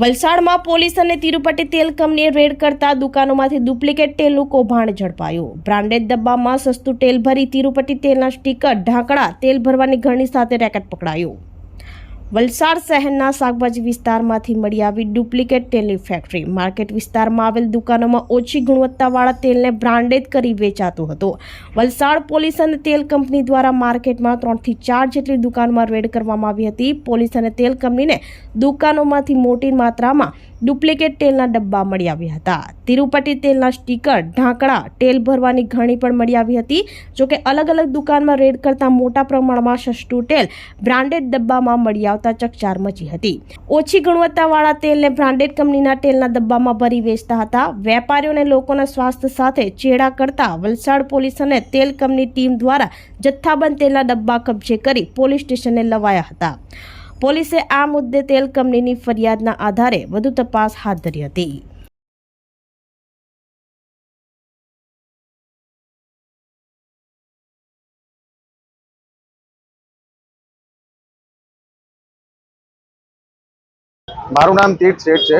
વલસાડમાં પોલીસ અને તિરુપતિ તેલ કંપનીએ રેડ કરતા દુકાનોમાંથી ડુપ્લિકેટ તેલનું કૌભાંડ ઝડપાયું. બ્રાન્ડેડ ડબ્બામાં સસ્તું તેલ ભરી તિરુપતિ તેલના સ્ટીકર ઢાંકડા તેલ ભરવાની ઘરણી સાથે રેકેટ પકડાયું. વલસાડ શહેરના શાકભાજી વિસ્તારમાંથી મળી આવી ડુપ્લિકેટ તેલની ફેક્ટરી માર્કેટ વિસ્તારમાં આવેલ દુકાનોમાં ઓછી ગુણવત્તાવાળા તેલને બ્રાન્ડેડ કરી વેચાતું હતું. વલસાડ પોલીસ અને તેલ કંપની દ્વારા માર્કેટમાં ત્રણથી ચાર જેટલી દુકાનમાં રેડ કરવામાં આવી હતી. પોલીસ અને તેલ કંપનીને દુકાનોમાંથી મોટી માત્રામાં ડુપ્લિકેટ તેલના ડબ્બા મળી આવ્યા હતા. તિરુપતિ તેલના સ્ટીકર, ઢાંકણા, તેલ ભરવાની ઘણી પણ મળી આવી હતી. જોકે અલગ અલગ દુકાનમાં રેડ કરતા મોટા પ્રમાણમાં સસ્તું તેલ બ્રાન્ડેડ ડબ્બામાં મળી આવતા ચકચાર મચી હતી. ઓછી ગુણવત્તાવાળા તેલને બ્રાન્ડેડ કંપનીના તેલના ડબ્બામાં ભરી વેચતા હતા. વેપારીઓને લોકોના સ્વાસ્થ્ય સાથે ચેડા કરતા વલસાડ પોલીસ અને તેલ કંપની ટીમ દ્વારા જથ્થાબંધ તેલના ડબ્બા કબજે કરી પોલીસ સ્ટેશને લવાયા હતા. પોલીસે આ મુદ્દે તેલ કંપનીની ફરિયાદના આધારે વધુ તપાસ હાથ ધરી હતી. મારું નામ તીર્થ શેઠ છે.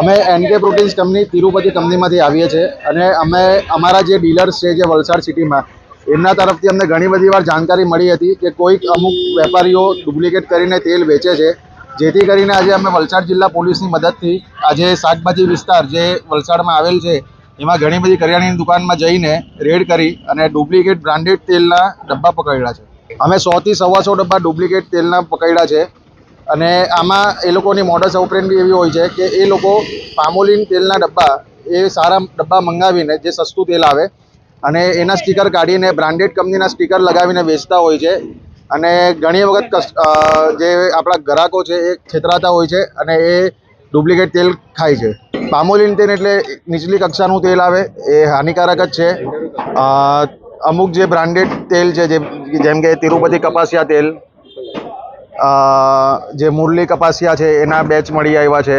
અમે એનકે પ્રોટીન્સ કંપની તિરુપતિ કંપનીમાંથી આવીએ છીએ અને અમે અમારા જે ડીલર્સ છે જે વલસાડ સિટીમાં એમના તરફથી અમને ઘણી બધી વાર જાણકારી મળી હતી કે કોઈક અમુક વેપારીઓ ડુપ્લિકેટ કરીને તેલ વેચે છે. જેથી કરીને આજે અમે વલસાડ જિલ્લા પોલીસની મદદથી આજે શાકભાજી વિસ્તાર જે વલસાડમાં આવેલ છે, એમાં ઘણી બધી કરિયાણાની દુકાનમાં જઈને રેડ કરી અને ડુપ્લિકેટ બ્રાન્ડેડ તેલના ડબ્બા પકડ્યા છે. અમે સોથી સવાસો ડબ્બા ડુપ્લિકેટ તેલના પકડ્યા છે અને આમાં એ લોકોની મોડસ બી એવી હોય છે કે એ લોકો પામોલિન તેલના ડબ્બા, એ સારા ડબ્બા મંગાવીને જે સસ્તું તેલ આવે અને એના સ્ટીકર કાઢીને બ્રાન્ડેડ કંપનીના સ્ટીકર લગાવીને વેચતા હોય છે. અને ઘણી વખત જે આપણા ગ્રાહકો છે એ છેતરાતા હોય છે અને એ ડુપ્લિકેટ તેલ ખાય છે. પામોલિન તેલ એટલે નીચલી કક્ષાનું તેલ આવે, એ હાનિકારક જ છે. અમુક જે બ્રાન્ડેડ તેલ છે જે, જેમ કે તિરુપતિ કપાસિયા તેલ જે મુરલી કપાસિયા છે એના બેચ મળી આવ્યા છે.